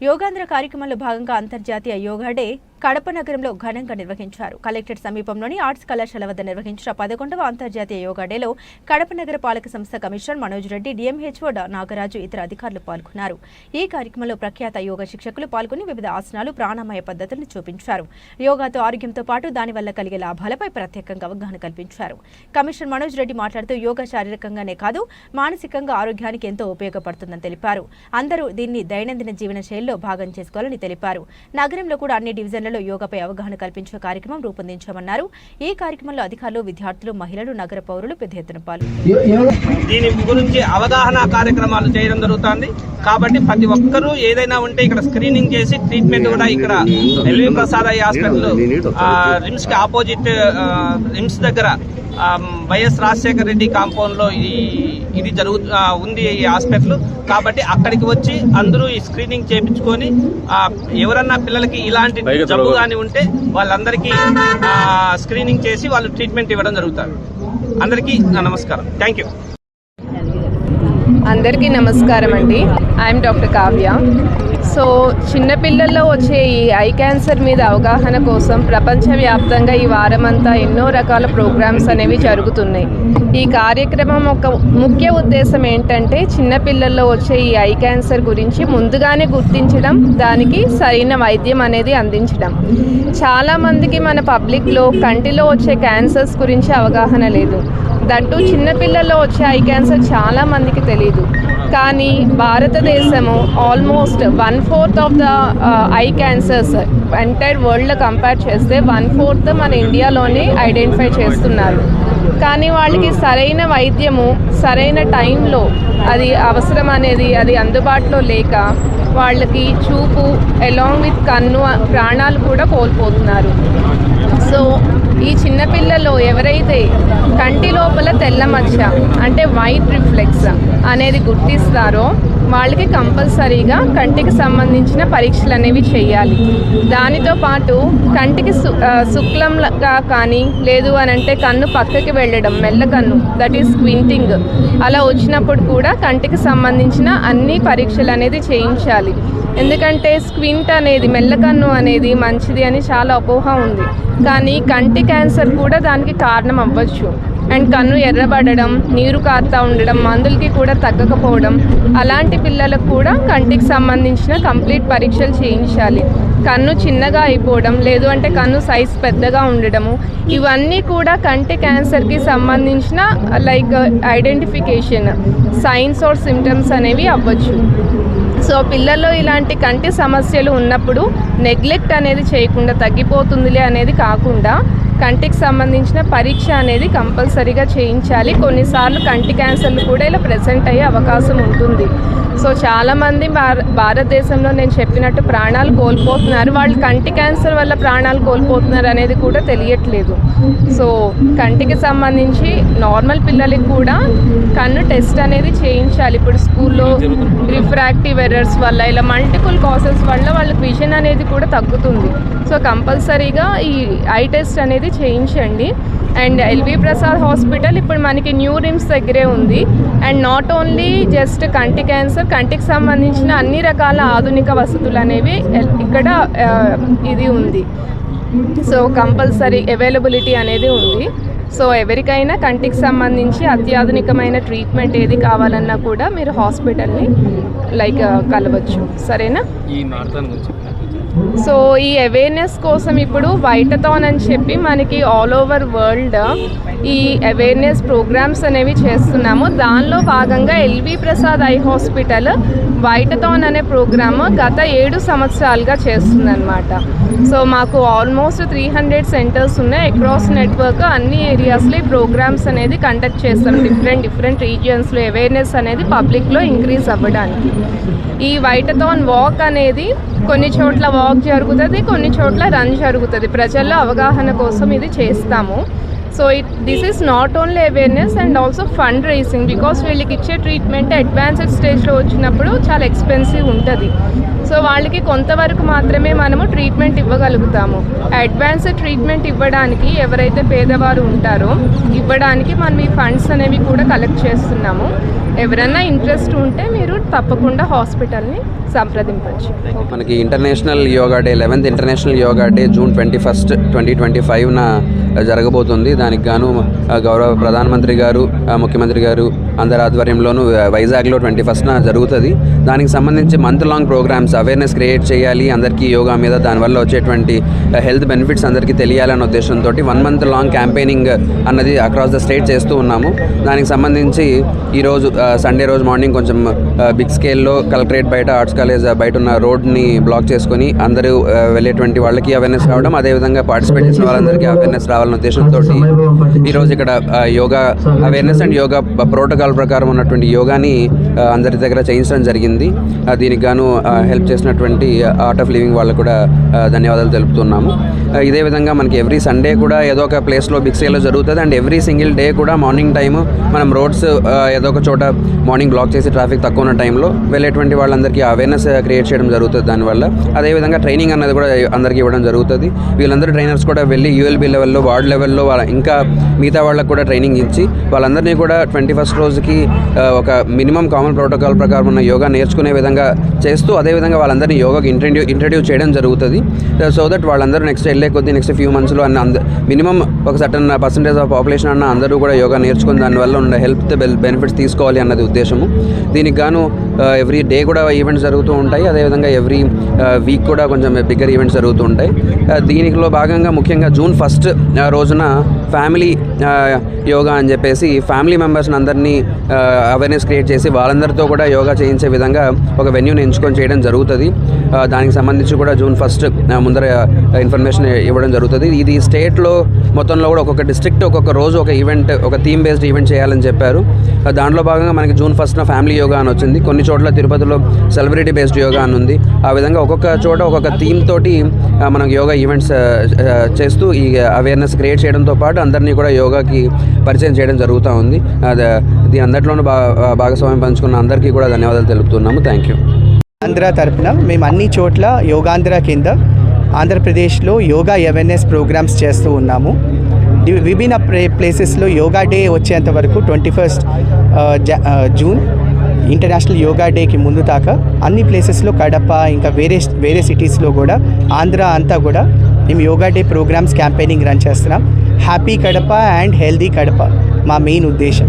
యోగాంధ్ర కార్యక్రమంలో భాగంగా అంతర్జాతీయ యోగా డే కడప నగరంలో ఘనంగా నిర్వహించారు. కలెక్టరేట్ సమీపంలోని ఆర్ట్స్ కళాశాల వద్ద నిర్వహించిన పదకొండవ అంతర్జాతీయ యోగా డేలో కడప నగర పాలక సంస్థ కమిషనర్ మనోజ్ రెడ్డి డిఎంహెచ్ఓ నాగరాజు ఇతర అధికారులు పాల్గొన్నారు. ఈ కార్యక్రమంలో ప్రఖ్యాత యోగా శిక్షకులు పాల్గొని వివిధ ఆసనాలు ప్రాణామయ పద్ధతులను చూపించారు. యోగాతో ఆరోగ్యంతో పాటు దానివల్ల కలిగే లాభాలపై ప్రత్యేకంగా అవగాహన కల్పించారు. కమిషనర్ మనోజ్ రెడ్డి మాట్లాడుతూ యోగా శారీరకంగానే కాదు మానసికంగా ఆరోగ్యానికి ఎంతో ఉపయోగపడుతుందని తెలిపారు. అందరూ దీన్ని దైనందిన జీవన శైలిలో భాగం చేసుకోవాలని తెలిపారు. నగరంలో కూడా అన్ని డివిజన్లలో యోగాపై అవగాహన కల్పించే కార్యక్రమం రూపొందించామన్నారు. ఈ కార్యక్రమంలో అధికారులు విద్యార్థులు మహిళలు నగర పౌరులు పెద్ద ఎత్తున పాల్గొన్నారు. దీని గురించి అవగాహన కార్యక్రమాలు చేయడం జరుగుతుంది. కాబట్టి ప్రతి ఒక్కరూ ఏదైనా ఉంటే ఇక్కడ స్క్రీనింగ్ చేసి ట్రీట్మెంట్ కూడా ఇక్కడ ఎల్వి ప్రసాద్ ఐ హాస్పిటల్ రిమ్స్కి ఆపోజిట్ రిమ్స్ దగ్గర వైఎస్ రాజశేఖర రెడ్డి కాంపౌండ్లో ఈ ఇది జరుగు ఉంది ఈ హాస్పిటల్ కాబట్టి అక్కడికి వచ్చి అందరూ ఈ స్క్రీనింగ్ చేయించుకొని ఎవరన్నా పిల్లలకి ఇలాంటి జబ్బు కానీ ఉంటే వాళ్ళందరికీ ఆ, స్క్రీనింగ్ చేసి వాళ్ళు ట్రీట్మెంట్ ఇవ్వడం జరుగుతుంది అందరికీ నమస్కారం. థ్యాంక్ యూ అందరికీ నమస్కారం అండి. I'm doctor Kavya. సో చిన్నపిల్లల్లో వచ్చే ఈ ఐ క్యాన్సర్ మీద అవగాహన కోసం ప్రపంచవ్యాప్తంగా ఈ వారమంతా ఎన్నో రకాల ప్రోగ్రామ్స్ అనేవి జరుగుతున్నాయి. ఈ కార్యక్రమం ఒక ముఖ్య ఉద్దేశం ఏంటంటే చిన్నపిల్లల్లో వచ్చే ఈ ఐ క్యాన్సర్ గురించి ముందుగానే గుర్తించడం దానికి సరైన వైద్యం అనేది అందించడం. చాలామందికి మన పబ్లిక్లో కంటిలో వచ్చే క్యాన్సర్స్ గురించి అవగాహన లేదు. దట్టు చిన్నపిల్లల్లో వచ్చే ఐ క్యాన్సర్ చాలామందికి తెలియదు కానీ భారతదేశము almost one fourth of the eye cancers entire వరల్డ్లో కంపేర్ చేస్తే వన్ ఫోర్త్ మన ఇండియాలోనే ఐడెంటిఫై చేస్తున్నారు. కానీ వాళ్ళకి సరైన వైద్యము సరైన టైంలో అది అవసరం అనేది అది అందుబాటులో లేక వాళ్ళకి చూపు అలాంగ్ విత్ కన్ను ప్రాణాలు కూడా కోల్పోతున్నారు. సో ఈ చిన్నపిల్లలు ఎవరైతే కంటి లోపల తెల్ల మచ్చ అంటే వైట్ రిఫ్లెక్స్ అనేది గుర్తిస్తారో వాళ్ళకి కంపల్సరీగా కంటికి సంబంధించిన పరీక్షలు అనేవి చేయాలి. దానితో పాటు కంటికి సు శుక్లంగా కానీ లేదు అని అంటే కన్ను పక్కకి వెళ్ళడం మెల్ల కన్ను దట్ ఈస్ స్క్వింటింగ్ అలా వచ్చినప్పుడు కూడా కంటికి సంబంధించిన అన్ని పరీక్షలు అనేది చేయించాలి. ఎందుకంటే స్క్వింట్ అనేది మెల్లకన్ను అనేది మంచిది అని చాలా అపోహ ఉంది. కానీ కంటి క్యాన్సర్ కూడా దానికి కారణం అవ్వచ్చు. అండ్ కన్ను ఎర్రబడడం నీరు కారుతూ ఉండడం మందులకి కూడా తగ్గకపోవడం అలాంటి పిల్లలకు కూడా కంటికి సంబంధించిన కంప్లీట్ పరీక్షలు చేయించాలి. కన్ను చిన్నగా అయిపోవడం లేదు అంటే కన్ను సైజ్ పెద్దగా ఉండడము ఇవన్నీ కూడా కంటి క్యాన్సర్కి సంబంధించిన like identification signs or symptoms అనేవి అవ్వచ్చు. సో పిల్లల్లో ఇలాంటి కంటి సమస్యలు ఉన్నప్పుడు నెగ్లెక్ట్ అనేది చేయకుండా తగ్గిపోతుందిలే అనేది కాకుండా కంటికి సంబంధించిన పరీక్ష అనేది కంపల్సరీగా చేయించాలి. కొన్నిసార్లు కంటి క్యాన్సర్లు కూడా ఇలా ప్రజెంట్ అయ్యే అవకాశం ఉంటుంది. సో చాలామంది భార భారతదేశంలో నేను చెప్పినట్టు ప్రాణాలు కోల్పోతున్నారు. వాళ్ళు కంటి క్యాన్సర్ వల్ల ప్రాణాలు కోల్పోతున్నారు అనేది కూడా తెలియట్లేదు. సో కంటికి సంబంధించి నార్మల్ పిల్లలకి కూడా కన్ను టెస్ట్ అనేది చేయించాలి. ఇప్పుడు స్కూల్లో రిఫ్రాక్టివ్ ఎర్రర్స్ వల్ల ఇలా మల్టిపుల్ కాసెస్ వల్ల వాళ్ళకి విజన్ అనేది కూడా తగ్గుతుంది. సో కంపల్సరీగా ఈ ఐ టెస్ట్ అనేది చేయించండి. అండ్ ఎల్వి ప్రసాద్ హాస్పిటల్ ఇప్పుడు మనకి న్యూ రిమ్స్ దగ్గరే ఉంది. అండ్ నాట్ ఓన్లీ జస్ట్ కంటి క్యాన్సర్ కంటికి సంబంధించిన అన్ని రకాల ఆధునిక వసతులు అనేవి ఇక్కడ ఇది ఉంది. సో కంపల్సరీ అవైలబిలిటీ అనేది ఉంది. సో ఎవరికైనా కంటికి సంబంధించి అత్యాధునికమైన ట్రీట్మెంట్ ఏది కావాలన్నా కూడా మీరు హాస్పిటల్ని లైక్ కలవచ్చు. సరేనా? ఈ గురించి సో ఈ అవేర్నెస్ కోసం ఇప్పుడు వైటథాన్ అని చెప్పి మనకి ఆల్ ఓవర్ వరల్డ్ ఈ అవేర్నెస్ ప్రోగ్రామ్స్ అనేవి చేస్తున్నాము. దానిలో భాగంగా LV Prasad eye hospital Whiteathon అనే ప్రోగ్రాము గత ఏడు సంవత్సరాలుగా చేస్తుందన్నమాట. సో మాకు ఆల్మోస్ట్ త్రీ హండ్రెడ్ సెంటర్స్ ఉన్నాయి అక్రాస్ నెట్వర్క్ అన్ని ఏరియాస్లో ఈ ప్రోగ్రామ్స్ అనేది కండక్ట్ చేస్తాం. డిఫరెంట్ డిఫరెంట్ రీజియన్స్లో అవేర్నెస్ అనేది పబ్లిక్లో ఇంక్రీజ్ అవ్వడానికి. ఈ వైటథాన్ వాక్ అనేది కొన్ని చోట్ల వాక్ జరుగుతుంది కొన్ని చోట్ల రన్ జరుగుతుంది. ప్రజల్లో అవగాహన కోసం ఇది చేస్తాము. So it this is not only awareness and also fund raising because వీళ్ళకి ఇచ్చే ట్రీట్మెంట్ అడ్వాన్స్డ్ స్టేజ్లో వచ్చినప్పుడు చాలా ఎక్స్పెన్సివ్ ఉంటుంది. సో వాళ్ళకి కొంతవరకు మాత్రమే మనము ట్రీట్మెంట్ ఇవ్వగలుగుతాము. అడ్వాన్స్డ్ ట్రీట్మెంట్ ఇవ్వడానికి ఎవరైతే పేదవారు ఉంటారో ఇవ్వడానికి మనం ఈ ఫండ్స్ అనేవి కూడా కలెక్ట్ చేస్తున్నాము. ఎవరైనా ఇంట్రెస్ట్ ఉంటే మీరు తప్పకుండా హాస్పిటల్ని సంప్రదించవచ్చు మనకి international yoga day eleventh international yoga day June twenty first twenty twenty ఫైవ్న జరగబోతుంది. దానికి గాను uh, గౌరవ ప్రధానమంత్రి గారు uh, ముఖ్యమంత్రి గారు అందరి ఆధ్వర్యంలోనూ వైజాగ్లో ట్వంటీ ఫస్ట్న జరుగుతుంది. దానికి సంబంధించి month long programs awareness create చేయాలి అందరికీ యోగా మీద దానివల్ల వచ్చేటువంటి హెల్త్ బెనిఫిట్స్ అందరికీ తెలియాలన్న ఉద్దేశంతో వన్ మంత్ లాంగ్ క్యాంపెయినింగ్ అన్నది అక్రాస్ ద స్టేట్ చేస్తూ ఉన్నాము. దానికి సంబంధించి ఈరోజు సండే రోజు మార్నింగ్ కొంచెం బిగ్ స్కేల్లో కలెక్టరేట్ బయట ఆర్ట్స్ కాలేజ్ బయట ఉన్న రోడ్ని బ్లాక్ చేసుకొని అందరూ వెళ్ళేటువంటి వాళ్ళకి అవేర్నెస్ రావడం అదేవిధంగా పార్టిసిపేట్ చేసిన వాళ్ళందరికీ అవేర్నెస్ రావాలన్న ఉద్దేశంతో ఈరోజు ఇక్కడ yoga awareness and yoga protocol ప్రకారం ఉన్నటువంటి యోగాని అందరి దగ్గర చేయించడం జరిగింది. దీనికి గాను హెల్ప్ చేసినటువంటి ఆర్ట్ ఆఫ్ లివింగ్ వాళ్ళకు కూడా ధన్యవాదాలు తెలుపుతున్నాము. ఇదే విధంగా మనకి ఎవ్రీ సండే కూడా ఏదో ఒక ప్లేస్లో బిగ్ సేల్లో జరుగుతుంది. అండ్ ఎవ్రీ సింగిల్ డే కూడా మార్నింగ్ టైం మనం రోడ్స్ ఏదో ఒక చోట మార్నింగ్ బ్లాక్ చేసి ట్రాఫిక్ తక్కువ ఉన్న టైంలో వెళ్ళేటువంటి వాళ్ళందరికీ అవేర్నెస్ క్రియేట్ చేయడం జరుగుతుంది దానివల్ల అదేవిధంగా ట్రైనింగ్ అన్నది కూడా అందరికీ ఇవ్వడం జరుగుతుంది. వీళ్ళందరూ ట్రైనర్స్ కూడా వెళ్ళి యూఎల్బీ లెవెల్లో వార్డ్ లెవెల్లో వాళ్ళ ఇంకా మిగతా వాళ్ళకు కూడా ట్రైనింగ్ ఇచ్చి వాళ్ళందరినీ కూడా ట్వంటీ ఫస్ట్ రోజుకి ఒక మినిమం కామన్ ప్రోటోకాల్ ప్రకారం ఉన్న యోగా నేర్చుకునే విధంగా చేస్తూ అదేవిధంగా వాళ్ళందరినీ యోగాకి ఇంట్రడ్యూ ఇంట్రడ్యూస్ చేయడం జరుగుతుంది. సో దట్ వాళ్ళందరూ నెక్స్ట్ వెళ్ళే కొద్దీ నెక్స్ట్ ఫ్యూ మంత్స్లో అన్న అంద మినిమం ఒక సర్టన్ పర్సంటేజ్ ఆఫ్ పాపులేషన్ అన్న అందరూ కూడా యోగా నేర్చుకుని దానివల్ల ఉన్న హెల్త్ బెనిఫిట్స్ తీసుకోవాలి అన్నది ఉద్దేశము. దీనికి గాను ఎవ్రీ డే కూడా ఈవెంట్స్ జరుగుతూ ఉంటాయి. అదేవిధంగా ఎవ్రీ వీక్ కూడా కొంచెం బిగ్గర్ ఈవెంట్స్ జరుగుతూ ఉంటాయి. దీనిలో భాగంగా ముఖ్యంగా జూన్ ఫస్ట్ రోజున ఫ్యామిలీ యోగా అని చెప్పేసి ఫ్యామిలీ మెంబర్స్ని అందరినీ అవేర్నెస్ క్రియేట్ చేసి వాళ్ళందరితో కూడా యోగా చేయించే విధంగా ఒక వెన్యూని ఎంచుకొని చేయడం జరుగుతుంది. దానికి సంబంధించి కూడా జూన్ ఫస్ట్ ముందర ఇన్ఫర్మేషన్ ఇవ్వడం జరుగుతుంది. ఇది స్టేట్లో మొత్తంలో కూడా ఒక్కొక్క డిస్ట్రిక్ట్ ఒక్కొక్క రోజు ఒక ఈవెంట్ ఒక థీమ్ బేస్డ్ ఈవెంట్ చేయాలని చెప్పారు. దాంట్లో భాగంగా మనకి జూన్ ఫస్ట్న ఫ్యామిలీ యోగా అని వచ్చింది. కొన్ని చోట్ల తిరుపతిలో సెలబ్రిటీ బేస్డ్ యోగా అని ఉంది. ఆ విధంగా ఒక్కొక్క చోట ఒక్కొక్క థీమ్ తోటి మనం యోగా ఈవెంట్స్ చేస్తూ ఈ అవేర్నెస్ క్రియేట్ చేయడంతో పాటు అందరినీ కూడా యోగాకి పరిచయం చేయడం జరుగుతూ ఉంది. దీని అందరిలోనూ బా భాగస్వామ్యం పంచుకున్న అందరికీ కూడా ధన్యవాదాలు తెలుపుతున్నాము. థ్యాంక్ యూ ఆంధ్ర తరపున మేము అన్ని చోట్ల యోగాంధ్ర కింద ఆంధ్రప్రదేశ్లో యోగా అవేర్నెస్ ప్రోగ్రామ్స్ చేస్తూ ఉన్నాము. విభిన్న ప్లే ప్లేసెస్లో యోగా డే వచ్చేంత వరకు twenty first June international yoga డేకి ముందు దాకా అన్ని ప్లేసెస్లో కడప ఇంకా వేరే వేరే సిటీస్లో కూడా ఆంధ్ర అంతా కూడా మేము yoga day programs campaigning run చేస్తున్నాం. Happy Kadapa and healthy Kadapa మా మెయిన్ ఉద్దేశం.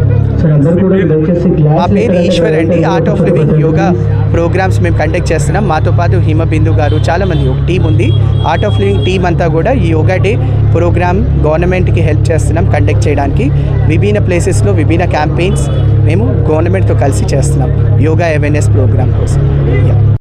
మా పేరు ఈశ్వర్ అండి. Art of living yoga programs మేము కండక్ట్ చేస్తున్నాం. మాతో పాటు హిమబిందు గారు చాలామంది ఒక టీం ఉంది. ఆర్ట్ ఆఫ్ లివింగ్ టీం అంతా కూడా ఈ యోగా డే ప్రోగ్రామ్ గవర్నమెంట్కి హెల్ప్ చేస్తున్నాం కండక్ట్ చేయడానికి. విభిన్న ప్లేసెస్లో విభిన్న క్యాంపెయిన్స్ మేము గవర్నమెంట్తో కలిసి చేస్తున్నాం. యోగా అవేర్నెస్ ప్రోగ్రామ్ కోసం.